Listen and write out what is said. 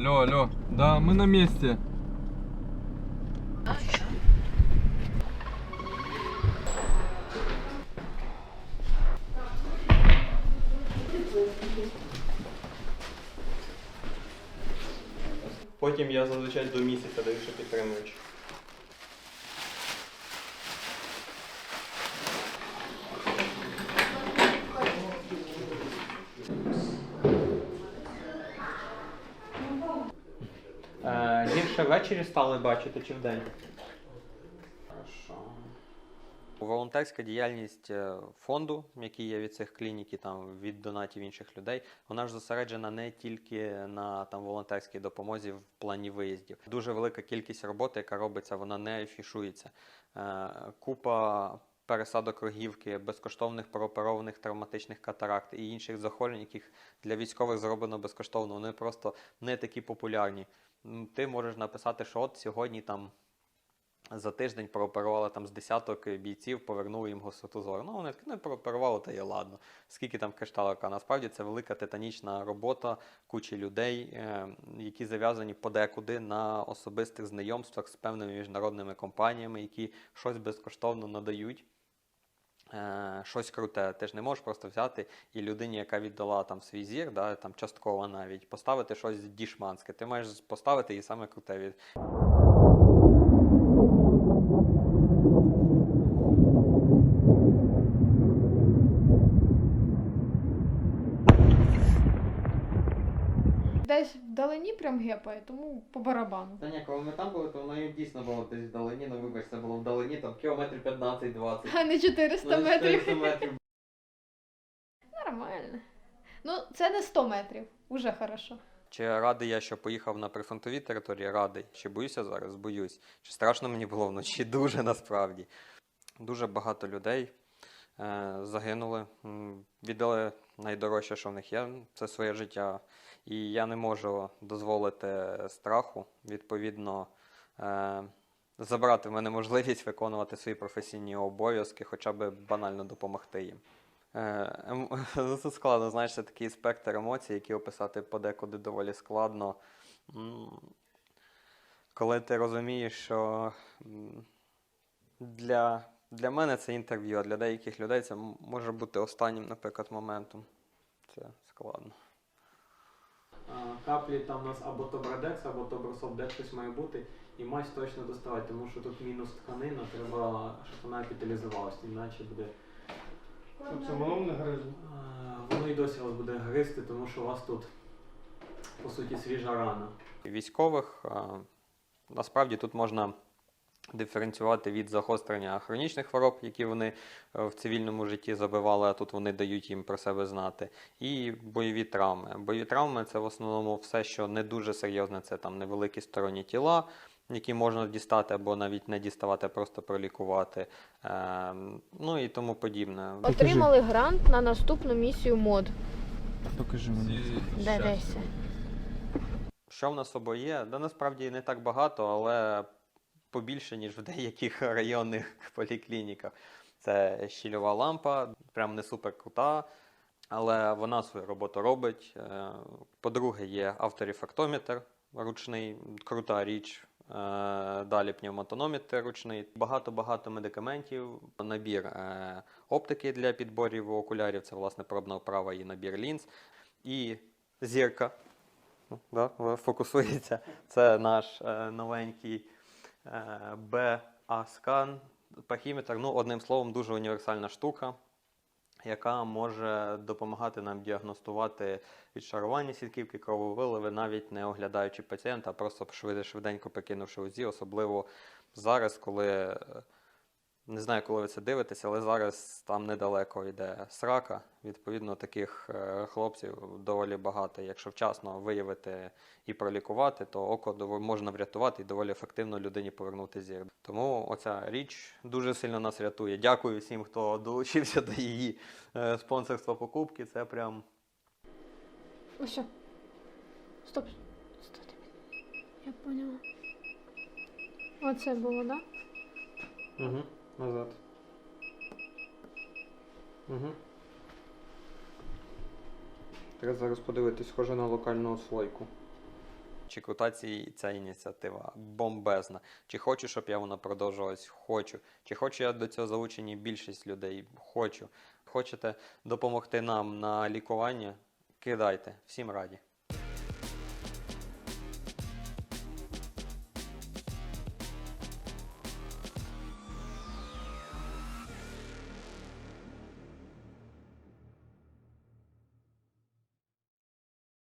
Алло, алло. Да, мы на месте. Потім я зазвичай до місяця даю, що підтримуючи. Е, гірше ввечері стали бачити чи вдень? Волонтерська діяльність е, фонду, який є від цих клінік і там від донатів інших людей, вона ж зосереджена не тільки на там волонтерській допомозі в плані виїздів. Дуже велика кількість роботи, яка робиться, вона не афішується. Е, Купа пересадок рогівки, безкоштовних прооперованих травматичних катаракт і інших захворювань, яких для військових зроблено безкоштовно. Вони просто не такі популярні. Ти можеш написати, що от сьогодні там за тиждень прооперували там з десяток бійців, повернули їм гостоту зору. Ну, вони такі, ну, прооперували, та є ладно. Скільки там кришталика? Насправді це велика титанічна робота кучі людей, е, які зав'язані подекуди на особистих знайомствах з певними міжнародними компаніями, які щось безкоштовно надають. Е, щось круте. Ти ж не можеш просто взяти і людині, яка віддала там свій зір, да, там частково навіть, поставити щось дішманське. Ти маєш поставити і саме круте від. Десь вдалині прям гепає, тому по барабану. Та ні, коли ми там були, то воно дійсно було десь вдалині, ну вибач, це було вдалині, там кілометрів 15-20. А не 400 Ну, метрів. 400 метрів. Нормально. Ну, це не 100 метрів. Уже хорошо. Чи радий я, що поїхав на прифронтові території? Радий. Чи боюся зараз? Боюсь. Чи страшно мені було вночі? Дуже насправді. Дуже багато людей е, загинули, м, віддали найдорожче, що в них є, це своє життя. І я не можу дозволити страху, відповідно, е, забрати в мене можливість виконувати свої професійні обов'язки, хоча б банально допомогти їм. Е, ем- Це складно, знаєш, це такий спектр емоцій, які описати подекуди доволі складно. Коли ти розумієш, що для, для мене це інтерв'ю, а для деяких людей це може бути останнім, наприклад, моментом. Це складно. Каплі там у нас або Тобрадекс, або Тобросоп, де щось має бути. І мазь точно доставати, тому що тут мінус тканина, треба, щоб вона капіталізувалася, іначе буде. Щоб це воно не гризло. Воно і досі вас буде гризти, тому що у вас тут, по суті, свіжа рана. Військових насправді тут можна диференціювати від загострення хронічних хвороб, які вони е, в цивільному житті забивали, а тут вони дають їм про себе знати, і бойові травми. Бойові травми це в основному все, що не дуже серйозне, це там невеликі сторонні тіла. Які можна дістати або навіть не діставати, а просто пролікувати, е, ну і тому подібне. Отримали грант на наступну місію мод. Покажи мне. Де? Що в нас обоє є? Да насправді не так багато, але побільше, ніж в деяких районних поліклініках. Це щільова лампа, прям не супер крута, але вона свою роботу робить. Е, По-друге, є авторефактометр ручний, крута річ. Е, Далі пневмотонометр ручний, багато-багато медикаментів, набір е, оптики для підборів окулярів, це власне пробна оправа і набір лінз, і зірка. Да, фокусується. Це наш новенький BA-скан, пахіметр. Ну, одним словом, дуже універсальна штука, яка може допомагати нам діагностувати відшарування сітківки, крововиливи, навіть не оглядаючи пацієнта, а просто швид- швиденько покинувши УЗІ, особливо зараз, коли. Не знаю, коли ви це дивитеся, але зараз там недалеко йде срака. Відповідно, таких е, хлопців доволі багато. Якщо вчасно виявити і пролікувати, то око можна врятувати і доволі ефективно людині повернути зір. Тому оця річ дуже сильно нас рятує. Дякую всім, хто долучився до її е, спонсорства покупки. Це прям Ось. що. Стоп. Стоп. Я поняла. Оце було, так? Да? Угу. Назад. Угу. треба зараз подивитись, схоже на локальну слойку. чи крута ця ініціатива? Бомбезна. Чи хочу, щоб я вона продовжувалась? Хочу. Чи хочу я до цього залучені більшість людей? Хочу. Хочете допомогти нам на лікування? Кидайте. Всім раді.